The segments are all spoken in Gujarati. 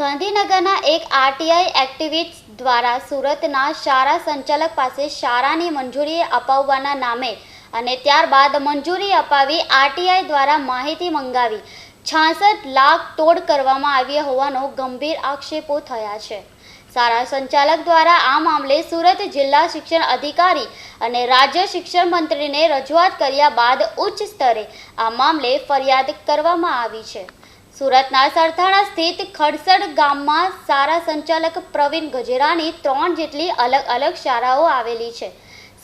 ગાંધીનગરના એક આરટીઆઈ એક્ટિવિસ્ટ દ્વારા સુરતના શાળા સંચાલક પાસે શાળાની મંજૂરી અપાવવાના નામે અને ત્યારબાદ મંજૂરી અપાવી આરટીઆઈ દ્વારા માહિતી મંગાવી. છાસઠ લાખ તોડ કરવામાં આવી હોવાનો ગંભીર આક્ષેપો થયા છે. શાળા સંચાલક દ્વારા આ મામલે સુરત જિલ્લા શિક્ષણ અધિકારી અને રાજ્ય શિક્ષણ મંત્રીને રજૂઆત કર્યા બાદ ઉચ્ચ સ્તરે આ મામલે ફરિયાદ કરવામાં આવી છે. સુરતના સરથાણા સ્થિત ખડસડ ગામમાં સારા સંચાલક પ્રવીણ ગજેરાની ત્રણ જેટલી અલગ અલગ શાળાઓ આવેલી છે.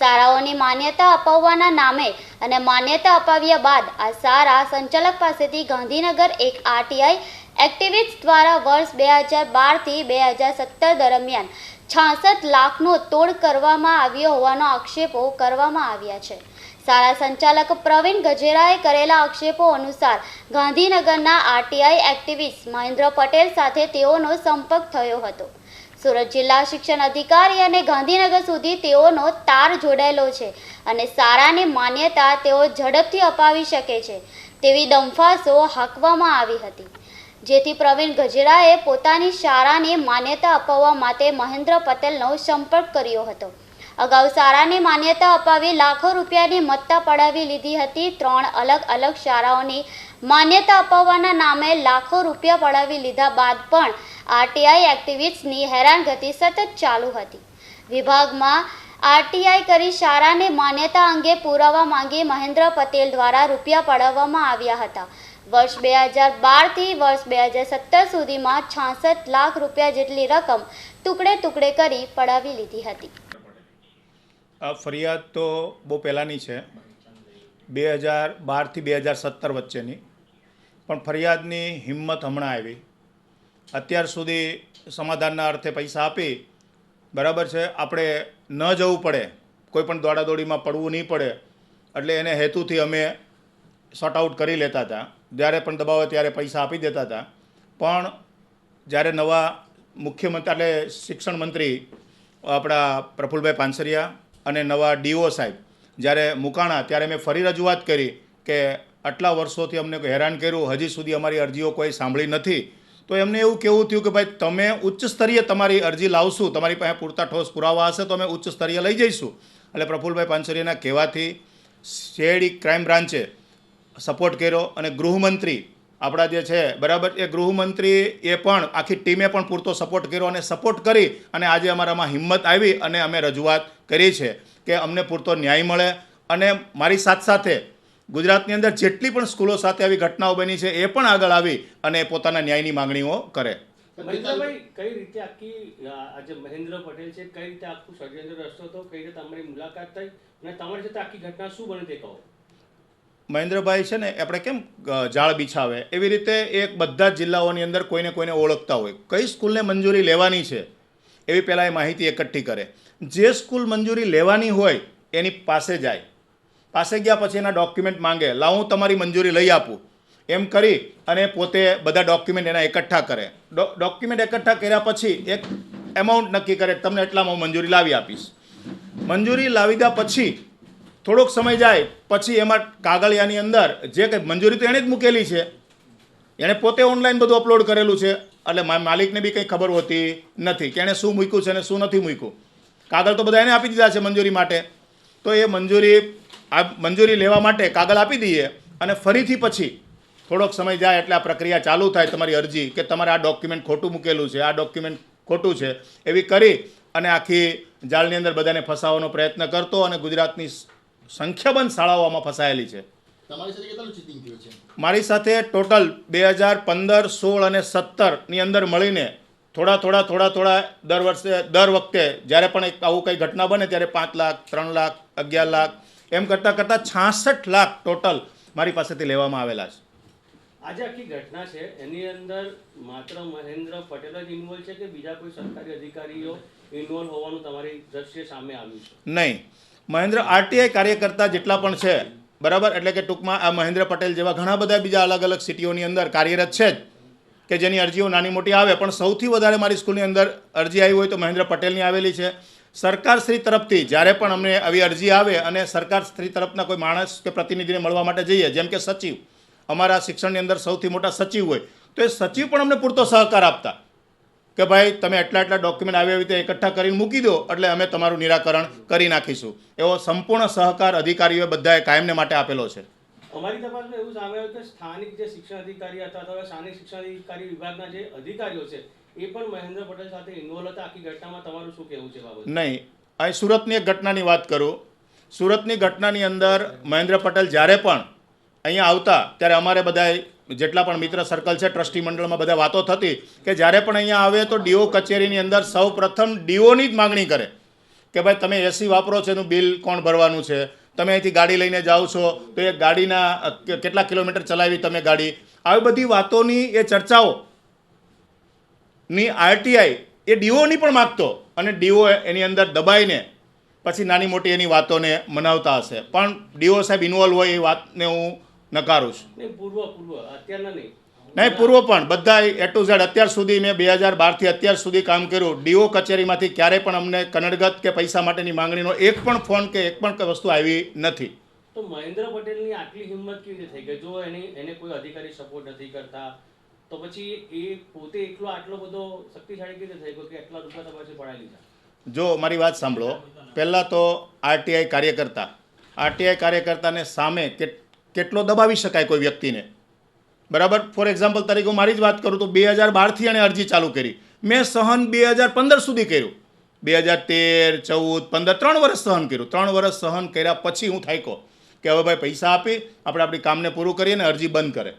શાળાઓની માન્યતા અપાવવાના નામે અને માન્યતા અપાવ્યા બાદ આ શાળા સંચાલક પાસેથી ગાંધીનગર એક આરટીઆઈ એક્ટિવિસ્ટ દ્વારા વર્ષ બે હજાર બારથી બે હજાર સત્તર દરમિયાન છાસઠ લાખનો તોડ કરવામાં આવ્યો હોવાનો આક્ષેપો કરવામાં આવ્યા છે. શાળા સંચાલક પ્રવીણ ગજેરાએ કરેલા આક્ષેપો અનુસાર ગાંધીનગરના આરટીઆઈ એક્ટિવિસ્ટ મહેન્દ્ર પટેલ સાથે તેઓનો સંપર્ક થયો હતો. સુરત જિલ્લા શિક્ષણ અધિકારી અને ગાંધીનગર સુધી તેઓનો તાર જોડાયેલો છે અને શાળાની માન્યતા તેઓ ઝડપથી અપાવી શકે છે તેવી દંફાસો હાંકવામાં આવી હતી. જેથી પ્રવીણ ગજેરાએ પોતાની શાળાને માન્યતા અપાવવા માટે મહેન્દ્ર પટેલનો સંપર્ક કર્યો હતો. અગાઉ શાળાને માન્યતા અપાવી લાખો રૂપિયાની મત્તા પડાવી લીધી હતી. ત્રણ અલગ અલગ શાળાઓની માન્યતા અપાવવાના નામે લાખો રૂપિયા પડાવી લીધા બાદ પણ આરટીઆઈ એક્ટિવિસ્ટની હેરાનગતિ સતત ચાલુ હતી. વિભાગમાં આરટીઆઈ કરી શાળાને માન્યતા અંગે પુરાવા માંગી મહેન્દ્ર પટેલ દ્વારા રૂપિયા પડાવવામાં આવ્યા હતા. વર્ષ બે હજાર બારથી વર્ષ બે હજાર સત્તર સુધીમાં છાસઠ લાખ રૂપિયા જેટલી રકમ ટુકડે ટુકડે કરી પડાવી લીધી હતી. આ ફરિયાદ તો બહુ પહેલાંની છે. બે હજાર બારથી બે હજાર સત્તર વચ્ચેની. પણ ફરિયાદની હિંમત હમણાં આવી. અત્યાર સુધી સમાધાનના અર્થે પૈસા આપી, બરાબર છે, આપણે ન જવું પડે. કોઈ પણ દોડાદોડીમાં પડવું નહીં પડે. એટલે એને હેતુથી અમે શોર્ટ આઉટ કરી લેતા હતા. જ્યારે પણ દબાવે ત્યારે પૈસા આપી દેતા હતા. પણ જ્યારે નવા મુખ્યમંત્રી, એટલે શિક્ષણ મંત્રી આપણા પ્રફુલભાઈ પાનસરિયા અને નવા ડીઓ સાહેબ. જ્યારે મુકાણા, ત્યારે મેં ફરી રજૂઆત કરી કે આટલા વર્ષોથી અમને હેરાન કર્યું, હજી સુધી અમારી અરજીઓ કોઈ સાંભળી નથી. તો એમને એવું કેવું થયું કે ભાઈ, તમે ઉચ્ચ સ્તરીય તમારી અરજી લાવશું, તમારી પાસે પૂરતા ઠોસ પુરાવા હશે, તો અમે ઉચ્ચ સ્તરીય લઈ જઈશું. એટલે પ્રફુલભાઈ પાનસરિયાના કહેવાથી શેરડી ક્રાઇમ બ્રાન્ચે સપોર્ટ કર્યો અને ગૃહમંત્રી આપણા જે છે, બરાબર? એ ગૃહમંત્રી એ પણ આખી ટીમે પણ પૂરતો સપોર્ટ કર્યો અને સપોર્ટ કરી અને આજે અમારામાં હિંમત આવી અને અમે રજૂઆત કરી છે કે અમને પૂરતો ન્યાય મળે. અને મારી સાથે સાથે ગુજરાતની અંદર જેટલી પણ સ્કૂલો સાથે આવી ઘટનાઓ બની છે, એ પણ આગળ આવી અને પોતાના ન્યાયની માંગણીઓ કરે. મહેન્દ્ર પટેલ છે, કઈ રીતે આખું ષડયંત્ર રસ્તો હતો, કઈ રીતે તમારી મુલાકાત થઈ અને તમારી સાથે આખી ઘટના શું બની તે કહો. મહેન્દ્રભાઈ છે ને, આપણે કેમ ઝાડ બિછાવે? એવી રીતે એક બધા જ જિલ્લાઓની અંદર કોઈને કોઈને ઓળખતા હોય. કઈ સ્કૂલને મંજૂરી લેવાની છે? એવી પહેલાં એ માહિતી એકઠી કરે. જે સ્કૂલ મંજૂરી લેવાની હોય, એની પાસે જાય. પાસે ગયા પછી એના ડોક્યુમેન્ટ માંગે. લાવ હું તમારી મંજૂરી લઈ આપું. એમ કરી અને પોતે બધા ડોક્યુમેન્ટ એના એકઠા કરે. ડોક્યુમેન્ટ એકઠા કર્યા પછી એક એમાઉન્ટ નક્કી કરે, તમને એટલામાં મંજૂરી લાવી આપીશ. મંજૂરી લાવી દા પછી થોડોક સમય જાય, પછી એમાં કાગળિયાની અંદર જે કંઈ મંજૂરી તો એણે જ મૂકેલી છે. એણે પોતે ઓનલાઈન બધું અપલોડ કરેલું છે, એટલે માલિકને બી કંઈ ખબર હોતી નથી કે એણે શું મૂક્યું છે અને શું નથી મૂક્યું. કાગળ તો બધા એને આપી દીધા છે મંજૂરી માટે. તો એ મંજૂરી આ મંજૂરી લેવા માટે કાગળ આપી દઈએ અને ફરીથી પછી થોડોક સમય જાય એટલે આ પ્રક્રિયા ચાલુ થાય તમારી અરજી કે તમારે આ ડોક્યુમેન્ટ ખોટું મૂકેલું છે, આ ડોક્યુમેન્ટ ખોટું છે, એવી કરી અને આખી જાળની અંદર બધાને ફસાવવાનો પ્રયત્ન કરતો અને ગુજરાતની સંખ્યાબંધ શાળાઓ આમાં ફસાયેલી છે. તમારી સાથે કેટલું ચીટિંગ થયું છે? મારી સાથે ટોટલ બે હજાર પંદર સોળ અને સત્તરની અંદર મળીને થોડા થોડા થોડા થોડા દર વર્ષે દર વખતે જ્યારે પણ એક આવું કંઈ ઘટના બને ત્યારે પાંચ લાખ ત્રણ લાખ અગિયાર લાખ એમ કરતાં કરતાં છાસઠ લાખ ટોટલ મારી પાસેથી લેવામાં આવેલા છે. આજે આખી ઘટના છે. એની અંદર માત્ર મહેન્દ્ર પટેલ જ ઇન્વોલ્વ છે કે બીજા કોઈ સરકારી અધિકારીઓ ઇન્વોલ્વ હોવાનું તમારી દ્રશ્ય સામે આવ્યું છે? નહીં. મહેન્દ્ર આરટીઆઈ કાર્યકર્તા જેટલા પણ છે, બરાબર? એટલે કે ટૂંકમાં આ મહેન્દ્ર પટેલ જેવા ઘણા બધા બીજા અલગ અલગ સિટીઓની અંદર કાર્યરત છે જ, કે જેની અરજીઓ નાની મોટી આવે. પણ સૌથી વધારે મારી સ્કૂલની અંદર અરજી આવી હોય તો મહેન્દ્ર પટેલની આવેલી છે. સરકારશ્રી તરફથી જ્યારે પણ અમને આવી અરજી આવે અને સરકારશ્રી તરફના કોઈ માણસ કે પ્રતિનિધિને મળવા માટે જઈએ, જેમ કે સચિવ, અમારા શિક્ષણની અંદર સૌથી મોટા સચિવ હોય, તો એ સચિવ પણ અમને પૂરતો સહકાર આપતા. કે ભાઈ તમે એટલા એટલા ડોક્યુમેન્ટ આવી રીતે એકઠા કરીને મૂકી દો એટલે અમે તમારું નિરાકરણ કરી નાખીશું. એવો સંપૂર્ણ સહકાર અધિકારીઓએ બધાએ કાયમને માટે આપેલો છે. અમારી તપાસમાં એવું સામે આવ્યું કે સ્થાનિક જે શિક્ષણ અધિકારી હતા અથવા સ્થાનિક શિક્ષણ અધિકારી વિભાગના જે અધિકારીઓ છે એ પણ મહેન્દ્ર પટેલ સાથે ઇન્વોલ્વ હતા. આખી ઘટનામાં તમારું શું કહેવું છે બાબત? નહીં. અહીં સુરતની એક ઘટનાની વાત કરું. સુરતની ઘટનાની અંદર મહેન્દ્ર પટેલ જ્યારે પણ અહીંયા આવતા ત્યારે અમારે બધાએ જેટલા પણ મિત્ર સર્કલ છે ટ્રસ્ટી મંડળમાં બધા વાતો થતી કે જ્યારે પણ અહીંયા આવે તો ડીઓ કચેરીની અંદર સૌ પ્રથમ ડીઓની જ માગણી કરે કે ભાઈ તમે એસી વાપરો છો, એનું બિલ કોણ ભરવાનું છે? તમે અહીંથી ગાડી લઈને જાઓ છો, તો એ ગાડીના કેટલા કિલોમીટર ચલાવી તમે ગાડી? આવી બધી વાતોની એ ચર્ચાઓ ની આરટીઆઈ એ ડીઓની પણ માગતો અને ડીઓ એની અંદર દબાઈને પછી નાની મોટી એની વાતોને મનાવતા હશે. પણ ડીઓ સાહેબ ઇન્વોલ્વ હોય એ વાતને હું નકારું છું. નહીં પૂર્વ પૂર્વ અત્યારના નહીં. નહીં પૂર્વ પણ. બધા એ ટુ ઝેડ અત્યાર સુધી મેં બે હજાર બારથી અત્યાર સુધી કામ કર્યું. ડીઓ કચેરીમાંથી ક્યારે પણ અમને કનડગત કે પૈસા માટેની માંગણીનો એક પણ ફોન કે એક પણ વસ્તુ આવી નથી. તો મહેન્દ્ર પટેલની આટલી હિંમત કેવી રીતે થઈ ગઈ? જો એને એને કોઈ અધિકારી સપોર્ટ નથી કરતા તો પછી એ પોતે એકલો આટલો બધો શક્તિશાળી કેવી રીતે થઈ ગયો કે એટલા રૂપિયા તમારે પડાવી લીધા? જો મારી વાત સાંભળો પહેલાં તો આરટીઆઈ કાર્યકર્તા આરટીઆઈ કાર્યકર્તાને સામે કે કેટલો દબાવી શકાય કોઈ વ્યક્તિને? બરાબર? ફોર એક્ઝામ્પલ તરીકે હું મારી જ વાત કરું તો બે હજાર બારથી એણે અરજી ચાલુ કરી. મેં સહન બે હજાર પંદર સુધી કર્યું. બે હજાર તેર, ચૌદ, પંદર, ત્રણ વર્ષ સહન કર્યું. ત્રણ વર્ષ સહન કર્યા પછી હું થાક્યો કે હવે ભાઈ પૈસા આપી, આપણે આપણી કામને પૂરું કરીએ ને અરજી બંધ કરે.